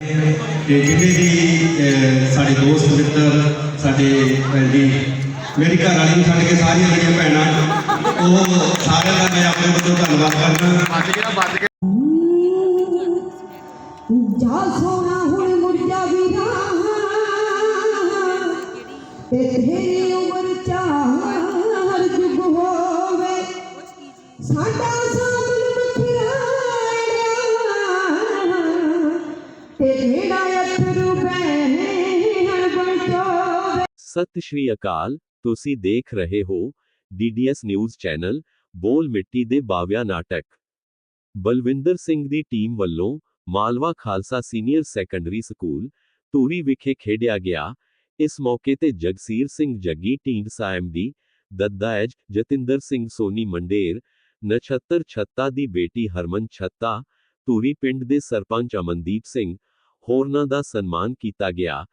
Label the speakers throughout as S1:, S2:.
S1: ਤੇ ਜਿਵੇਂ ਵੀ ਸਾਡੇ ਦੋਸਤ ਮਿੱਤਰ ਸਾਡੇ ਜੀ ਮੇਰੀ ਘਰ ਵਾਲੀ ਨੂੰ ਛੱਡ ਕੇ ਸਾਰੀਆਂ ਮੇਰੀਆਂ ਭੈਣਾਂ ਉਹ ਸਾਰਿਆਂ ਦਾ ਮੈਂ ਆਪਣੇ ਵੱਲੋਂ ਧੰਨਵਾਦ ਕਰਦਾ।
S2: ਜਾ ਸੋਨਾ ਹੁਣ ਮੁੜ ਜਾ ਵੀਰਾ ਤੇ ਤੇਰੀ ਉਮਰ ਚਾਰ ਜੁਗ ਹੋਵੇ। ਸਾਡਾ
S3: ਸਤਿ ਸ਼੍ਰੀ ਅਕਾਲ, ਤੁਸੀਂ ਦੇਖ ਰਹੇ ਹੋ ਡੀਡੀਐਸ ਨਿਊਜ਼ ਚੈਨਲ ਬੋਲ ਮਿੱਟੀ ਦੇ ਬਾਵਿਆ ਨਾਟਕ। ਬਲਵਿੰਦਰ ਸਿੰਘ ਦੀ ਟੀਮ ਵੱਲੋਂ Malwa Khalsa senior secondary school Dhuri ਵਿਖੇ ਖੇਡਿਆ ਗਿਆ। ਇਸ ਮੌਕੇ ਤੇ ਜਗਸੀਰ ਸਿੰਘ ਜੱਗੀ ਢੀਂਡਸਾ ਐਮਡੀ ਦੱਦਾ ਐਜ ਜਤਿੰਦਰ ਸਿੰਘ, ਸੋਨੀ ਮੰਡੇਰ, ਨਛੱਤਰ ਛੱਤਾ ਦੀ ਬੇਟੀ ਹਰਮਨ ਛੱਤਾ, ਧੂਰੀ ਪਿੰਡ ਦੇ ਸਰਪੰਚ ਅਮਨਦੀਪ ਸਿੰਘ ਹੋਰਨਾਂ ਦਾ ਸਨਮਾਨ ਕੀਤਾ ਗਿਆ।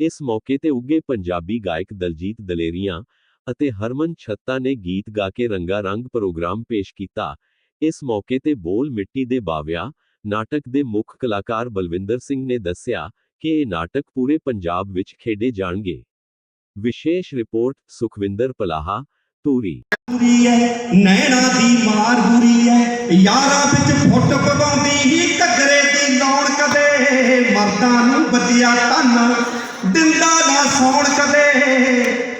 S3: ਇਸ ਮੌਕੇ ਤੇ ਉੱਗੇ ਪੰਜਾਬੀ ਗਾਇਕ ਦਲਜੀਤ ਦਲੇਰੀਆਂ ਅਤੇ ਹਰਮਨ ਛੱਤਾ ਨੇ ਗੀਤ ਗਾ ਕੇ ਰੰਗਾ ਰੰਗ ਪ੍ਰੋਗਰਾਮ ਪੇਸ਼ ਕੀਤਾ। ਇਸ ਮੌਕੇ ਤੇ ਬੋਲ ਮਿੱਟੀ ਦੇ ਬਾਵਿਆ, ਨਾਟਕ ਦੇ ਮੁੱਖ ਕਲਾਕਾਰ ਬਲਵਿੰਦਰ ਸਿੰਘ ਨੇ ਦੱਸਿਆ ਕਿ ਇਹ ਨਾਟਕ ਪੂਰੇ ਪੰਜਾਬ ਵਿੱਚ ਖੇਡੇ ਜਾਣਗੇ। ਵਿਸ਼ੇਸ਼ ਰਿਪੋਰਟ ਸੁਖਵਿੰਦਰ ਪਲਾਹਾ ਤੂਰੀ
S1: ਬੁਰੀ ਐ, ਨੈਣਾ ਦੀ ਮਾਰ ਬੁਰੀ ਐ, ਯਾਰਾਂ ਵਿੱਚ ਫੁੱਟ ਪਵਾਉਂਦੀ ਹੀ ਘੱਗਰੇ। ਦੀ ਲਾਉਣ ਕਦੇ ਮਰਦਾਂ ਨੂੰ ਬੱਜਿਆ ਤਨ ਦਿੰਦਾ ਨਾ ਸੌਣ ਕਦੇ।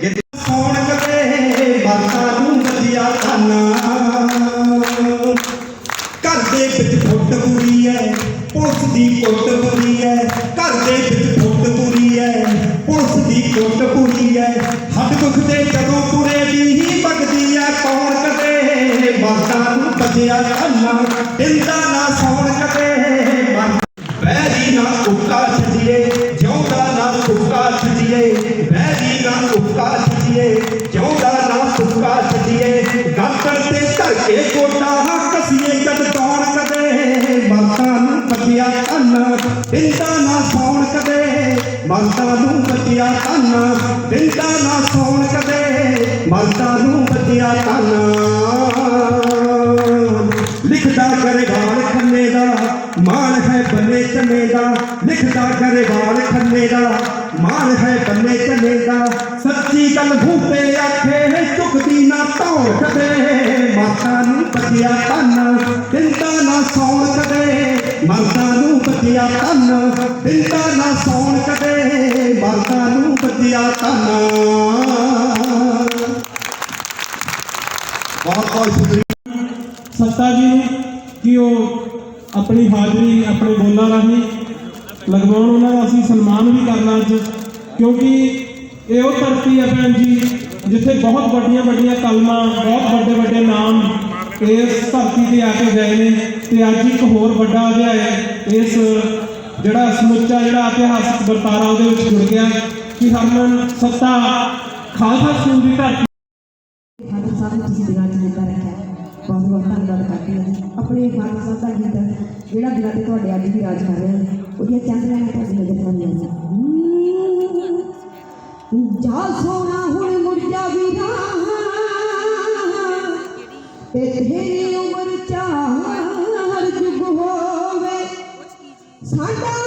S1: ਜੇ ਸੌਣ ਕਦੇ ਮਰਦਾਂ ਨੂੰ ਬੱਜਿਆ ਤਨ ਘਰ ਦੇ ਵਿੱਚ ਫੁੱਟ ਬੁਰੀ ਐ, ਪੁਲਿਸ ਦੀ ਕੁੱਟ ਬੁਰੀ ਐ, ਘਰ ਦੇ ਵਿੱਚ ਫੁੱਟ ਬੁਰੀ ਐ, ਪੁਲਿਸ ਦੀ ਕੁੱਟ ਬੁਰੀ ਐ। ਹੱਡ ਦੁਖਦੇ ਜਦੋਂ ਪੂਰੇ ਦੀ ਹੀ ਵਗਦੀ ਐ, ਕੌਣ ਕਦੇ ਮਰਦਾਂ ਨੂੰ ਬਚਿਆ ਧੰਨ? ਬੈਰੀ ਨਾ ਉੱਕਾ ਛਜੀਏ ਜਿਉਂਦਾ ਨਾ ਸੁੱਕਾ ਛਜੀਏ ਗਾਤਰ ਤੇ ਧਰ ਕੇ ਗੋਡਾ ਕਸੀਏ, ਜਦ ਦੌੜ ਕਦੇ ਮਰਦਾਂ ਨੂੰ ਬਚਿਆ ਅੰਨ ਦਿੰਦਾ ਨਾ ਸੌਣ ਕਦੇ ਮਰਦਾਂ ਨੂੰ ਬਚਿਆ ਅੰਨ ਦਿੰਦਾ ਨਾ ਸੌਣ ਕਦੇ ਮਰਦਾਂ ਨੂੰ ਬਚਿਆ ਅੰਨ। ਲਿਖਦਾ ਗਰੇਵਾਲ ਖੰਨੇ ਦਾ, ਮਾਣ ਹੈ ਬੰਨੇ ਚੰਨੇ ਦਾ, ਲਿਖਦਾ ਗਰੇਵਾਲ ਖੰਨੇ ਦਾ ਮਾਣ ਹੈ ਬੰਨੇ ਚੰਨੇ ਦਾ ਸੱਚੀ ਗੱਲ ਭੂਤੇ ਆਖੇ ਝੁਕਦੀ ਨਾ ਧੌਣ ਕਦੇ ਮਾਤਾ ਨੂੰ ਬਚਿਆ ਤਨ ਦਿੰਦਾ ਨਾ ਸੌਣ ਕਦੇ ਮਰਦਾਂ ਨੂੰ ਬਚਿਆ ਤਨ ਦਿੰਦਾ ਨਾ ਸੌਣ ਕਦੇ ਮਰਦਾਂ ਨੂੰ ਬਚਿਆ ਤਨ ਬਹੁਤ ਬਹੁਤ ਸ਼ੁਕਰੀਆ
S4: ਸੱਤਾ ਜੀ ਨੂੰ ਕਿ ਉਹ ਆਪਣੀ ਹਾਜ਼ਰੀ ਆਪਣੇ ਬੋਲਾਂ ਰਾਹੀਂ ਲਗਵਾਉਣ ਉਹਨਾਂ ਦਾ ਅਸੀਂ ਸਨਮਾਨ ਵੀ ਕਰਨਾ ਅੱਜ, ਕਿਉਂਕਿ ਇਹ ਉਹ ਧਰਤੀ ਹੈ ਭੈਣ ਜੀ, ਜਿੱਥੇ ਬਹੁਤ ਵੱਡੀਆਂ ਵੱਡੀਆਂ ਕਲਮਾਂ, ਬਹੁਤ ਵੱਡੇ ਵੱਡੇ ਨਾਮ ਇਸ ਧਰਤੀ ਤੇ ਆ ਕੇ ਗਏ ਨੇ, ਤੇ ਅੱਜ ਇੱਕ ਹੋਰ ਵੱਡਾ ਅਧਿਆਇ ਇਸ ਜਿਹੜਾ ਸਮੁੱਚਾ ਜਿਹੜਾ ਇਤਿਹਾਸਕ ਵਰਤਾਰਾ ਉਹਦੇ ਵਿੱਚ ਜੁੜ ਗਿਆ ਕਿ ਹਰਮਨ ਸੱਤਾ ਖਾਲਸਾ ਸਕੂਲ ਦੀ ਧਰਤੀ
S2: ਫਾਦਰ ਸਾਹਿਬ ਤੁਸੀਂ ਦਿਨਾਂ 'ਚ ਜਿੰਦਾ ਰੱਖਿਆ। ਬਹੁਤ ਬਹੁਤ ਧੰਨਵਾਦ ਕਰਦੀ ਹਾਂ ਆਪਣੇ ਫਾਦਰ ਸਾਹਿਬ ਦਾ ਜਿਹੜਾ ਦਿਨਾਂ ਤੇ ਤੁਹਾਡੇ ਅੱਜ ਵੀ ਰਾਜ ਕਰ ਰਿਹਾ ਉਹਦੀਆਂ ਚਾਂਦਰਾਂ ਨੇ ਤੁਹਾਡੀ ਨਜ਼ਰ ਨਾਲ ਜਾ ਸੋਨਾ ਹੁਣ ਮੁੜ ਜਾ ਵੀਰਾ ਤੇ ਤੇਰੀ ਉਮਰ ਚਾਰ ਜੁਗ ਹੋਵੇ ਸਾਡਾ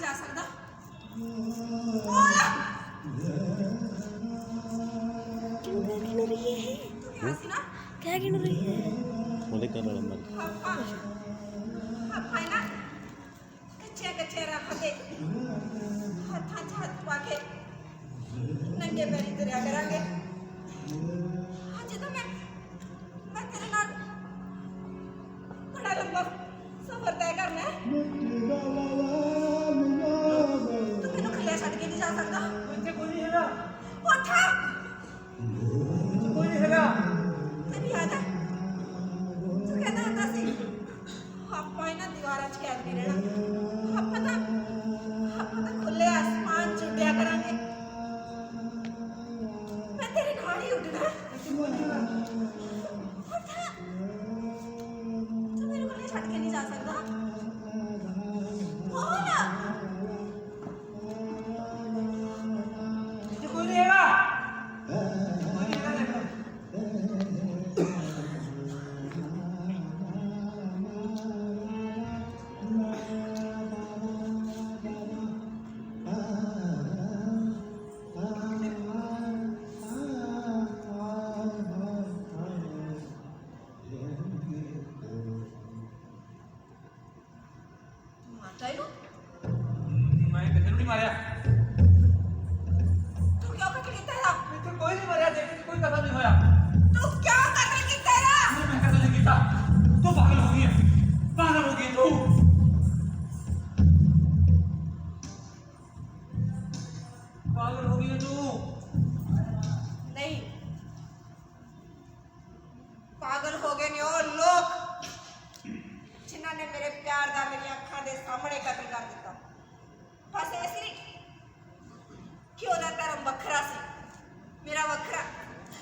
S5: ਨਹੀਂ
S6: ਜਾ ਸਕਦਾ।
S5: ਕਿਉਂ ਕਹਿ
S6: ਕਿਉਂ ਰਹੀ ਹੈ? ਤੂੰ ਕਿਹਾ ਸੀ ਨਾ? ਕਹਿ ਕਿਉਂ
S5: ਰਹੀ ਹੈ?
S6: ਉਹਦੇ ਘਰ ਵਾਲਾ ਮਰ ਗਿਆ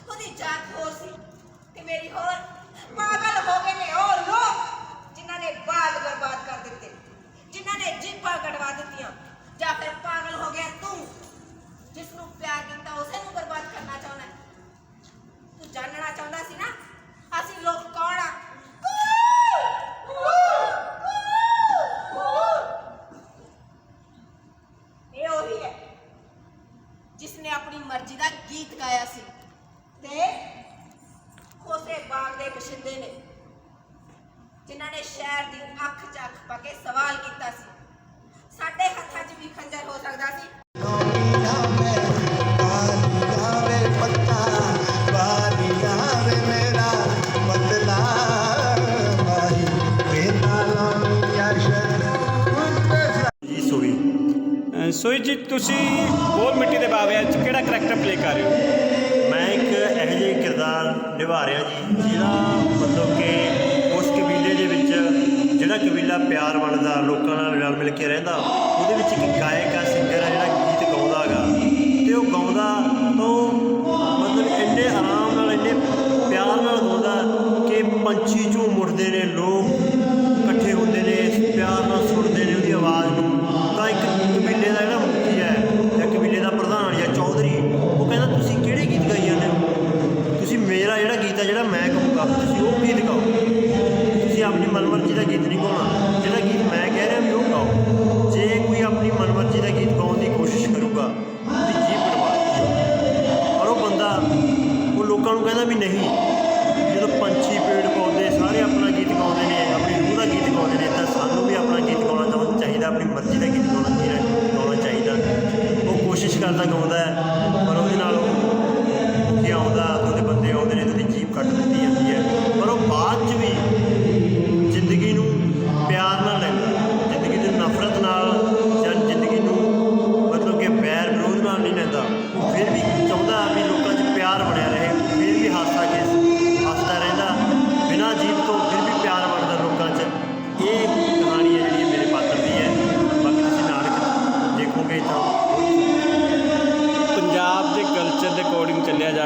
S6: ਉਹਦੀ ਜਾਤ ਹੋਰ ਸੀ ਤੇ ਮੇਰੀ ਹੋਰ ਪਾਗਲ ਹੋ ਗਏ ਨੇ ਉਹ ਲੋਕ ਜਿਨ੍ਹਾਂ ਨੇ ਬਾਲ ਬਰਬਾਦ ਕਰ ਦਿੱਤੇ, ਜਿਨ੍ਹਾਂ ਨੇ ਜੀਪਾਂ ਕਟਵਾ ਦਿੱਤੀਆਂ। ਜਾਂ ਫਿਰ ਪਾਗਲ ਹੋ ਗਿਆ ਤੂੰ ਜਿਸ ਨੂੰ ਪਿਆਰ ਕੀਤਾ ਉਸੇ ਨੂੰ ਬਰਬਾਦ ਕਰਨਾ ਚਾਹੁੰਦਾ ਤੂੰ ਜਾਣਨਾ ਚਾਹੁੰਦਾ ਸੀ ਨਾ ਗੁਰਪ੍ਰੀਤ
S7: ਜੀ,
S8: ਤੁਸੀਂ ਬੋਲ ਮਿੱਟੀ ਦੇ ਬਾਵਿਆ ਚ ਕਿਹੜਾ ਕੈਰੈਕਟਰ ਪਲੇ ਕਰ ਰਹੇ ਹੋ?
S7: ਮੈਂ ਇੱਕ ਇਹੋ ਜਿਹਾ ਕਿਰਦਾਰ ਨਿਭਾ ਰਿਹਾ ਜੀ ਜਿਹੜਾ ਮਤਲਬ ਕਿ ਉਸ ਕਬੀਲੇ ਦੇ ਵਿੱਚ ਜਿਹੜਾ ਕਬੀਲਾ ਪਿਆਰ ਬਣਦਾ ਲੋਕਾਂ ਨਾਲ ਰਲ ਮਿਲ ਕੇ ਰਹਿੰਦਾ, ਉਹਦੇ ਵਿੱਚ ਇੱਕ ਗਾਇਕ ਆ ਸਿੰਗਰ ਆ, ਜਿਹੜਾ ਗੀਤ ਗਾਉਂਦਾ ਹੈਗਾ। ਤੇ ਉਹ ਗਾਉਂਦਾ ਤੋਂ ਮਤਲਬ ਇੰਨੇ ਆਰਾਮ ਨਾਲ, ਇੰਨੇ ਪਿਆਰ ਨਾਲ ਗਾਉਂਦਾ ਕਿ ਪੰਛੀ ਝੂਮ ਉੱਠਦੇ ਨੇ, ਲੋਕ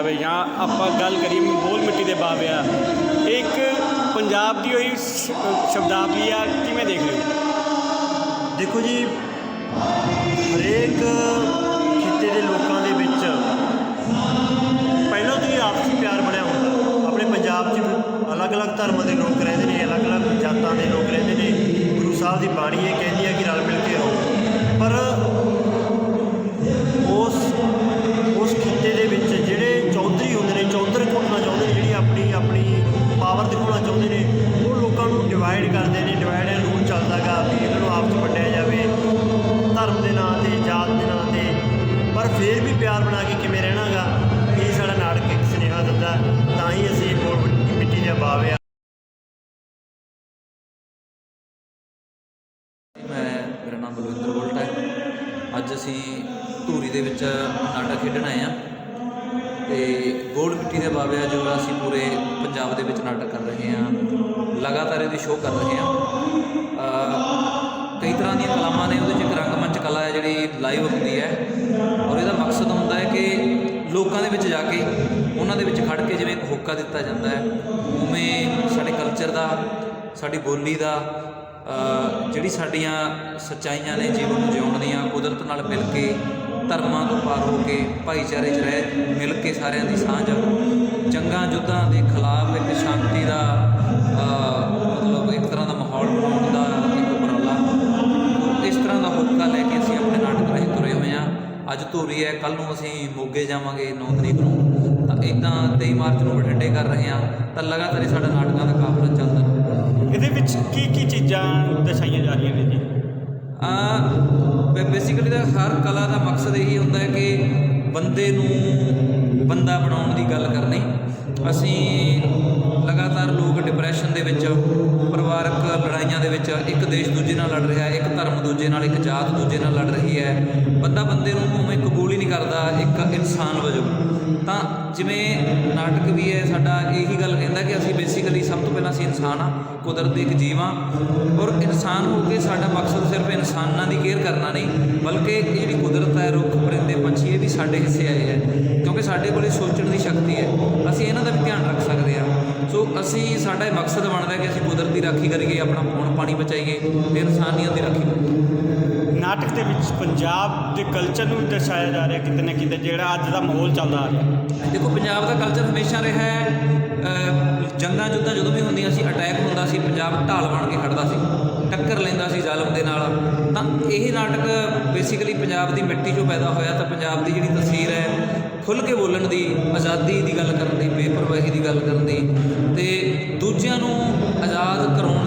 S8: ਪੰਜਾਬ ਜਾਂ ਆਪਾਂ ਗੱਲ ਕਰੀਏ ਮੰਗੋਲ ਮਿੱਟੀ ਦੇ ਬਾਵਿਆ ਇੱਕ ਪੰਜਾਬ ਦੀ ਹੋਈ ਸ਼ਬਦਾਵਲੀ ਆ, ਕਿਵੇਂ ਦੇਖ ਲਓ
S7: ਦੇਖੋ ਜੀ, ਹਰੇਕ ਖਿੱਤੇ ਦੇ ਲੋਕਾਂ ਦੇ ਵਿੱਚ ਪਹਿਲਾਂ ਤੋਂ ਹੀ ਆਪਸੀ ਪਿਆਰ ਬਣਿਆ ਹੁੰਦਾ। ਆਪਣੇ ਪੰਜਾਬ 'ਚ ਅਲੱਗ-ਅਲੱਗ ਧਰਮਾਂ ਦੇ ਲੋਕ ਰਹਿੰਦੇ ਨੇ, ਅਲੱਗ-ਅਲੱਗ ਜਾਤਾਂ ਦੇ ਲੋਕ ਰਹਿੰਦੇ ਨੇ। ਗੁਰੂ ਸਾਹਿਬ ਦੀ ਬਾਣੀ ਇਹ ਕਹਿੰਦੀ ਹੈ ਕਿ ਰਲ ਮਿਲ ਕੇ ਰਹੋ। ਬਣਾ ਕੇ ਕਿਵੇਂ ਰਹਿਣਾਗਾ ਇਹ ਸਾਡਾ ਨਾਟਕ ਇੱਕ ਸੁਨੇਹਾ ਦਿੰਦਾ ਤਾਂ ਹੀ ਅਸੀਂ ਬੋਲ ਮਿੱਟੀ ਦੀਆਂ ਬਾਵੇ
S9: ਮੈਂ ਮੇਰਾ ਨਾਮ ਬਲਵਿੰਦਰ ਬੁਲਟ ਹੈ। ਅੱਜ ਅਸੀਂ ਧੂਰੀ ਦੇ ਵਿੱਚ ਨਾਟਕ ਖੇਡਣ ਆਏ ਹਾਂ। ਤੇ ਗੋਲ ਮਿੱਟੀ ਦੇ ਬਾਬਿਆ ਜੋ ਅਸੀਂ ਪੂਰੇ ਪੰਜਾਬ ਦੇ ਵਿੱਚ ਨਾਟਕ ਕਰ ਰਹੇ ਹਾਂ। ਲਗਾਤਾਰ ਇਹਦੀ ਸ਼ੋਅ ਕਰ ਰਹੇ ਹਾਂ। ਅ, ਕਈ ਤਰ੍ਹਾਂ ਦੀਆਂ ਕਲਾਵਾਂ ਨੇ ਉਹਦੇ 'ਚ ਇੱਕ ਕਲਾ ਹੈ ਜਿਹੜੀ ਲਾਈਵ ਹੁੰਦੀ ਹੈ ਔਰ ਇਹਦਾ ਮਕਸਦ ਹੁੰਦਾ ਹੈ ਕਿ ਲੋਕਾਂ ਦੇ ਵਿੱਚ ਜਾ ਕੇ ਉਹਨਾਂ ਦੇ ਵਿੱਚ ਖੜ ਕੇ ਜਿਵੇਂ ਇੱਕ ਹੋਕਾ ਦਿੱਤਾ ਜਾਂਦਾ ਹੈ, ਉਵੇਂ ਸਾਡੇ ਕਲਚਰ ਦਾ, ਸਾਡੀ ਬੋਲੀ ਦਾ ਜਿਹੜੀ ਸਾਡੀਆਂ ਸੱਚਾਈਆਂ ਨੇ, ਜੀਵਨ ਨੂੰ ਜਿਉਣ ਦੀਆਂ, ਕੁਦਰਤ ਨਾਲ ਮਿਲ ਕੇ, ਧਰਮਾਂ ਤੋਂ ਪਾਰ ਹੋ ਕੇ, ਭਾਈਚਾਰੇ 'ਚ ਰਹਿ, ਮਿਲ ਕੇ ਸਾਰਿਆਂ ਦੀ ਸਾਂਝ ਜੰਗਾਂ ਯੁੱਧਾਂ ਦੇ ਖਿਲਾਫ ਧੂਰੀ ਹੈ ਕੱਲ ਨੂੰ ਅਸੀਂ ਮੋਗੇ ਜਾਵਾਂਗੇ 9 ਤਰੀਕ ਨੂੰ। ਤਾਂ ਇਦਾਂ 23 ਮਾਰਚ ਨੂੰ ਬਠਿੰਡੇ ਕਰ ਰਹੇ ਹਾਂ। ਤਾਂ ਲਗਾਤਾਰ ਸਾਡਾ ਨਾਟਕਾਂ ਦਾ ਕਾਫਲਾ ਚੱਲਦਾ ਰਹੂਗਾ
S8: ਇਹਦੇ ਵਿੱਚ ਕੀ ਕੀ ਚੀਜ਼ਾਂ ਦਰਸਾਈਆਂ ਜਾ ਰਹੀਆਂ ਨੇ ਜੀ?
S9: ਆ ਬੇਸਿਕਲੀ ਦਾ ਹਰ ਕਲਾ ਦਾ ਮਕਸਦ ਇਹੀ ਹੁੰਦਾ ਹੈ ਕਿ ਬੰਦੇ ਨੂੰ ਬੰਦਾ ਬਣਾਉਣ ਦੀ ਗੱਲ ਕਰਨੀ। ਅਸੀਂ ਲਗਾਤਾਰ ਲੋਕ ਡਿਪਰੈਸ਼ਨ ਦੇ ਵਿੱਚ, ਪਰਿਵਾਰਕ ਲੜਾਈਆਂ ਦੇ ਵਿੱਚ, ਇੱਕ ਦੇਸ਼ ਦੂਜੇ ਨਾਲ ਲੜ ਰਿਹਾ ਹੈ, ਇੱਕ ਧਰਮ ਦੂਜੇ ਨਾਲ, ਇੱਕ ਜਾਤ ਦੂਜੇ ਨਾਲ ਲੜ ਰਹੀ ਹੈ। ਬੰਦਾ ਬੰਦੇ ਨੂੰ ਉਵੇਂ ਕਬੂਲ ਹੀ ਨਹੀਂ ਕਰਦਾ, ਇੱਕ ਇਨਸਾਨ ਵਜੋਂ। ਤਾਂ ਜਿਵੇਂ ਨਾਟਕ ਵੀ ਹੈ, ਸਾਡਾ ਇਹੀ ਗੱਲ ਕਹਿੰਦਾ ਕਿ ਅਸੀਂ ਬੇਸਿਕਲੀ ਸਭ ਤੋਂ ਪਹਿਲਾਂ ਅਸੀਂ ਇਨਸਾਨ ਆ ਕੁਦਰਤ ਦੇ ਇੱਕ ਜੀਵ ਹਾਂ। ਔਰ ਇਨਸਾਨ ਹੋ ਕੇ ਸਾਡਾ ਮਕਸਦ ਸਿਰਫ ਇਨਸਾਨਾਂ ਦੀ ਕੇਅਰ ਕਰਨਾ ਨਹੀਂ, ਬਲਕਿ ਇਹ ਜਿਹੜੀ ਕੁਦਰਤ ਹੈ, ਰੁੱਖ ਸਾਡੇ ਹਿੱਸੇ ਆਏ ਹੈ ਕਿਉਂਕਿ ਸਾਡੇ ਕੋਲੇ ਸੋਚਣ ਦੀ ਸ਼ਕਤੀ ਹੈ ਅਸੀਂ ਇਹਨਾਂ ਦਾ ਵੀ ਧਿਆਨ ਰੱਖ ਸਕਦੇ ਹਾਂ। ਸੋ ਅਸੀਂ ਸਾਡਾ ਇਹ ਮਕਸਦ ਬਣਦਾ ਕਿ ਅਸੀਂ ਕੁਦਰਤ ਦੀ ਰਾਖੀ ਕਰੀਏ ਆਪਣਾ ਪੌਣ ਪਾਣੀ ਬਚਾਈਏ ਤੇ ਇਨਸਾਨੀਅਤ ਦੀ ਰਾਖੀ ਕਰੀਏ
S8: ਨਾਟਕ ਦੇ ਵਿੱਚ ਪੰਜਾਬ ਦੇ ਕਲਚਰ ਨੂੰ ਦਰਸਾਇਆ ਜਾ ਰਿਹਾ ਕਿਤੇ ਨਾ ਕਿਤੇ ਜਿਹੜਾ ਅੱਜ ਦਾ ਮਾਹੌਲ ਚੱਲਦਾ ਆ ਰਿਹਾ।
S9: ਦੇਖੋ ਪੰਜਾਬ ਦਾ ਕਲਚਰ ਹਮੇਸ਼ਾ ਰਿਹਾ ਹੈ ਜੰਗਾਂ ਜੁੱਧਾਂ ਜਦੋਂ ਵੀ ਹੁੰਦੀਆਂ ਸੀ ਅਟੈਕ ਹੁੰਦਾ ਸੀ, ਪੰਜਾਬ ਢਾਲ ਬਣ ਕੇ ਖੜਦਾ ਸੀ, ਟੱਕਰ ਲੈਂਦਾ ਸੀ ਜ਼ਾਲਮ ਦੇ ਨਾਲ। ਤਾਂ ਇਹ ਨਾਟਕ ਬੇਸਿਕਲੀ ਪੰਜਾਬ ਦੀ ਮਿੱਟੀ 'ਚੋਂ ਪੈਦਾ ਹੋਇਆ ਤਾਂ ਪੰਜਾਬ ਦੀ ਜਿਹੜੀ ਤਸਵੀਰ ਹੈ, ਖੁੱਲ੍ਹ ਕੇ ਬੋਲਣ ਦੀ, ਆਜ਼ਾਦੀ ਦੀ ਗੱਲ ਕਰਨ ਦੀ, ਬੇਪਰਵਾਹੀ ਦੀ ਗੱਲ ਕਰਨ ਦੀ, ਤੇ ਦੂਜਿਆਂ ਨੂੰ ਆਜ਼ਾਦ ਕਰਾਉਣ